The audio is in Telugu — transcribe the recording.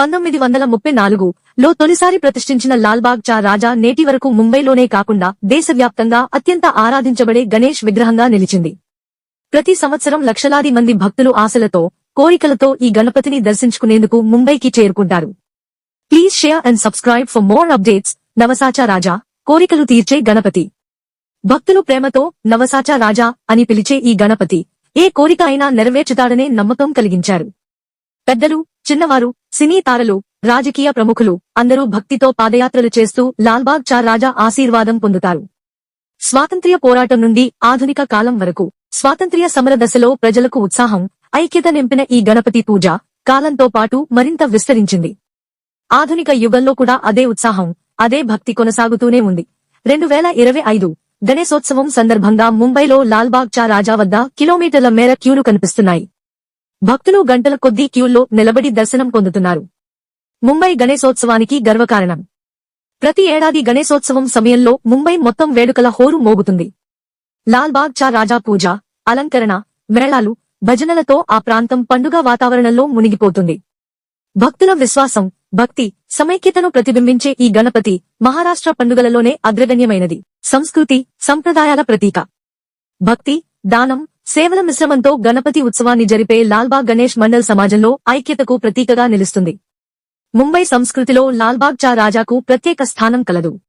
పంతొమ్మిది వందల ముప్పై నాలుగు లో తొలిసారి ప్రతిష్ఠించిన లాల్బాగ్ చా రాజా నేటి వరకు ముంబైలోనే కాకుండా దేశవ్యాప్తంగా అత్యంత ఆరాధించబడే గణేష్ విగ్రహంగా నిలిచింది. ప్రతి సంవత్సరం లక్షలాది మంది భక్తులు ఆశలతో కోరికలతో ఈ గణపతిని దర్శించుకునేందుకు ముంబైకి చేరుకుంటారు. Please share and subscribe for more updates. Navsacha Raja కోరికలు తీర్చే గణపతి. భక్తులు ప్రేమతో నవసాచా రాజా అని పిలిచే ఈ గణపతి ఏ కోరిక అయినా నెరవేర్చుతాడనే నమ్మకం కలిగించారు. పెద్దలు చిన్నవారు సినీ తారలు రాజకీయ ప్రముఖులు అందరూ భక్తితో పాదయాత్రలు చేస్తూ లాల్బాగ్ చా రాజా ఆశీర్వాదం పొందుతారు. స్వాతంత్ర్య పోరాటం నుండి ఆధునిక కాలం వరకు స్వాతంత్ర్య సమర దశలో ప్రజలకు ఉత్సాహం ఐక్యత నింపిన ఈ గణపతి పూజ కాలంతో పాటు మరింత విస్తరించింది. ఆధునిక యుగంలో కూడా అదే ఉత్సాహం అదే భక్తి కొనసాగుతూనే ఉంది. రెండు వేల ఇరవై ఐదు గణేశోత్సవం సందర్భంగా ముంబైలో లాల్బాగ్ చా రాజా వద్ద కిలోమీటర్ల మేర క్యూలు కనిపిస్తున్నాయి. భక్తులు గంటల కొద్దీ క్యూల్లో నిలబడి దర్శనం పొందుతున్నారు. ముంబై గణేశోత్సవానికి గర్వకారణం. ప్రతి ఏడాది గణేశోత్సవం సమయంలో ముంబై మొత్తం వేడుకల హోరు మోగుతుంది. లాల్బాగ్ చా రాజా పూజ అలంకరణ మేళాలు భజనలతో ఆ ప్రాంతం పండుగ వాతావరణంలో మునిగిపోతుంది. భక్తుల విశ్వాసం భక్తి సమైక్యతను ప్రతిబింబించే ఈ గణపతి మహారాష్ట్ర పండుగలలోనే అగ్రగణ్యమైనది. సంస్కృతి సంప్రదాయాల ప్రతీక. భక్తి దానం సేవల మిశ్రమంతో గణపతి ఉత్సవాన్ని జరిపే లాల్బాగ్ గణేష్ మండల్ సమాజంలో ఐక్యతకు ప్రతీకగా నిలుస్తుంది. ముంబై సంస్కృతిలో లాల్బాగ్ చా రాజాకు ప్రత్యేక స్థానం కలదు.